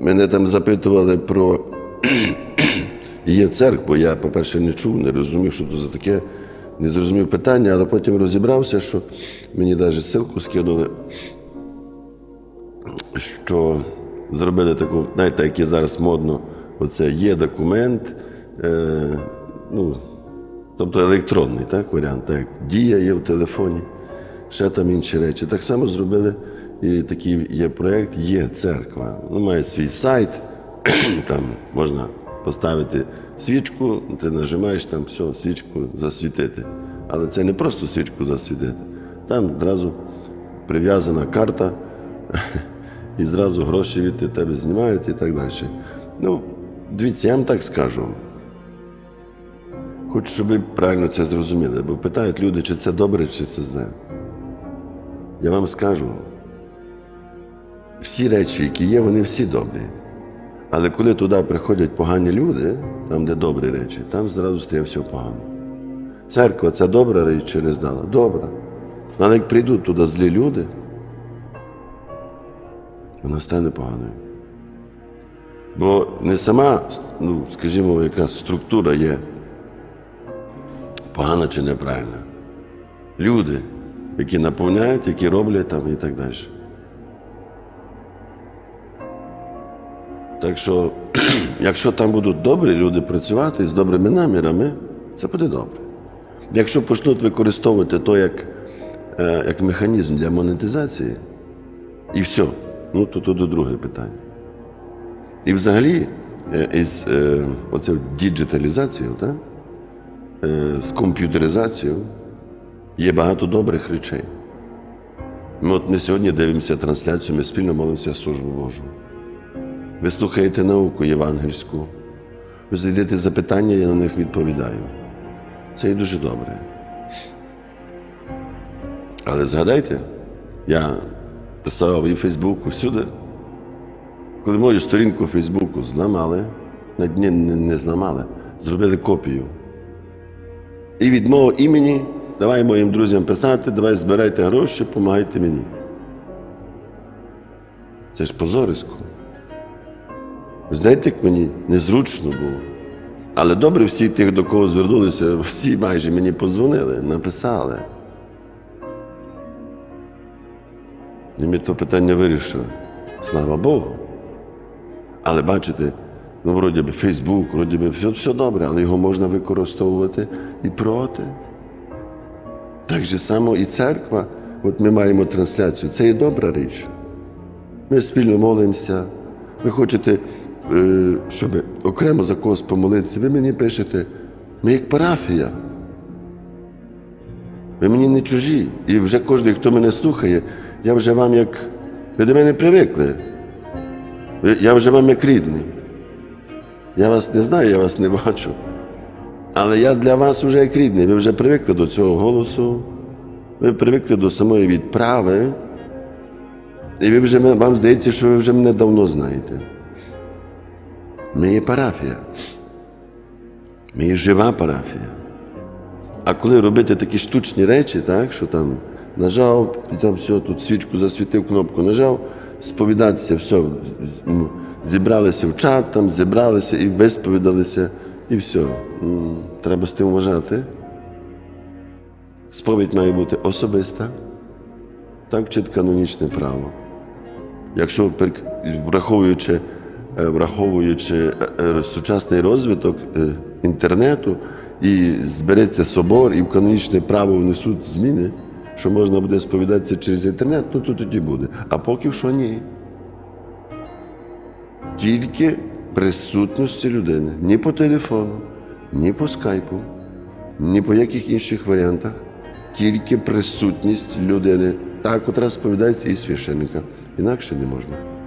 Мене там запитували про є церкву. Я, по-перше, не чув, не розумів, що це за таке. Не зрозумів питання, але потім розібрався, що мені навіть ссылку скинули, що зробили таку, знаєте, як є зараз модно, оце є документ, е, ну, тобто електронний так, варіант, так, дія є в телефоні, ще там інші речі. Так само зробили і такий є проєкт, є церква. Ну, має свій сайт, там можна поставити свічку, ти нажимаєш там все, свічку засвітити. Але це не просто свічку засвітити. Там одразу прив'язана карта, і зразу гроші від тебе знімають і так далі. Ну, дивіться, я вам так скажу. Хочу, щоб ви правильно це зрозуміли, бо питають люди, чи це добре, чи це зле. Я вам скажу, всі речі, які є, вони всі добрі. Але коли туди приходять погані люди, там, де добрі речі, там зразу стає все погано. Церква це добра річ чи не знала? Добра. Але як прийдуть туди злі люди, вона стане поганою. Бо не сама, ну, скажімо, якась структура є погана чи неправильна. Люди, які наповняють, які роблять там і так далі. Так що, якщо там будуть добрі люди працювати з добрими намірами, це буде добре. Якщо почнуть використовувати то як, е, як механізм для монетизації, і все, ну то тут друге питання. І взагалі, е, із е, оцею діджиталізацією. З комп'ютеризацією є багато добрих речей. Ми, от ми сьогодні дивимося трансляцію, ми спільно молимося службу Божу. Ви слухаєте науку євангельську, ви задаєте запитання, я на них відповідаю. Це є дуже добре. Але згадайте, я писав і в Фейсбуку всюди. Коли мою сторінку в Фейсбуку зламали, на дні не зламали, зробили копію. І від мого імені давай моїм друзям писати, давай збирайте гроші, допомагайте мені. Це ж позорисько. Ви знаєте, як мені незручно було. Але добре, всі тих, до кого звернулися, всі майже мені подзвонили, написали. І ми то питання вирішили. Слава Богу. Але бачите, ну, вроді би, Фейсбук, вроді би, все, все добре, але його можна використовувати і проти. Так же само і церква. От ми маємо трансляцію. Це є добра річ. Ми спільно молимося. Ви хочете, е, щоб окремо за когось помолитися, ви мені пишете, ми як парафія. Ви мені не чужі. І вже кожен, хто мене слухає, я вже вам як. Ви до мене привикли. Я вже вам як рідний. Я вас не знаю, я вас не бачу. Але я для вас вже як рідний. Ви вже привикли до цього голосу, ви привикли до самої відправи. І ви вже, вам здається, що ви вже мене давно знаєте. Ми є парафія. Ми є жива парафія. А коли робити такі штучні речі, так, що там нажав, і там все, тут свічку засвітив, кнопку нажав, сповідатися, все, зібралися в чат, там зібралися і висповідалися, і все. Треба з тим вважати. Сповідь має бути особиста, так чи канонічне право. Якщо враховуючи, е, враховуючи е, е, сучасний розвиток інтернету, і збереться собор, і в канонічне право внесуть зміни, що можна буде сповідатися через інтернет, ну то тоді буде. А поки що ні. Тільки присутності людини. Ні по телефону, ні по скайпу, ні по яких інших варіантах. Тільки присутність людини, та, котра сповідається і священника. Інакше не можна.